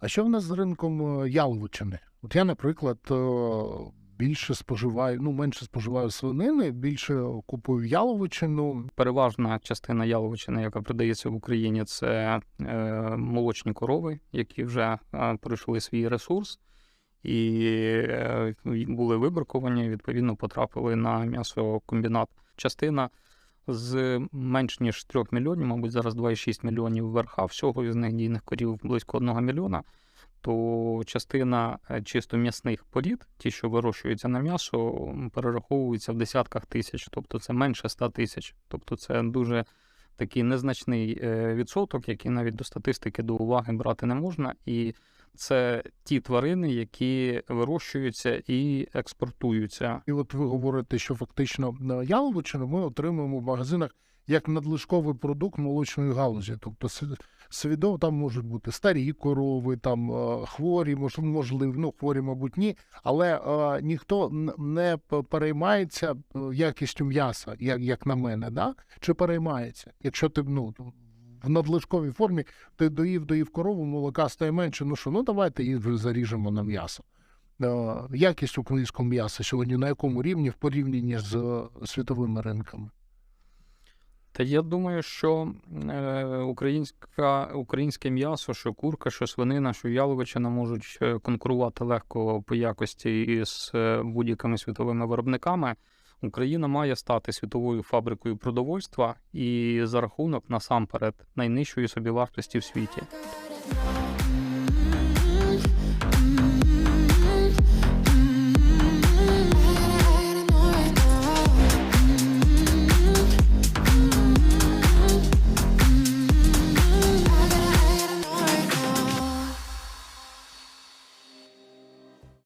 А що в нас з ринком е, яловичини? От я, наприклад, е, більше споживаю, ну менше споживаю свинини, більше купую яловичину. Переважна частина яловичини, яка продається в Україні, це е, молочні корови, які вже пройшли свій ресурс і були вибраковані, відповідно, потрапили на м'ясокомбінат. Частина з менш ніж 3 мільйонів, мабуть, зараз 2,6 мільйонів верха, всього із них дійних корів близько 1 мільйона. То частина е, чисто м'ясних порід, ті, що вирощуються на м'ясо, перераховуються в десятках тисяч, тобто це менше 100 тисяч. Тобто це дуже такий незначний е, відсоток, який навіть до статистики до уваги брати не можна. І це ті тварини, які вирощуються і експортуються. І от ви говорите, що фактично е, яловичину ми отримуємо в магазинах як надлишковий продукт молочної галузі. Тобто свідомо там можуть бути старі корови, там е, хворі, можливо, ну хворі, мабуть, ні, але е, ніхто не переймається е, якістю м'яса, як, як на мене, да? чи переймається? Якщо ти ну, в надлишковій формі ти доїв, доїв корову, молока стає менше, ну що, ну давайте її вже заріжемо на м'ясо. Е, Якість українського м'яса сьогодні на якому рівні в порівнянні з е, світовими ринками? Та я думаю, що е, українська, українське м'ясо, що курка, що свинина, що яловичина можуть конкурувати легко по якості із будь-якими світовими виробниками. Україна має стати світовою фабрикою продовольства і за рахунок насамперед найнижчої собівартості в світі.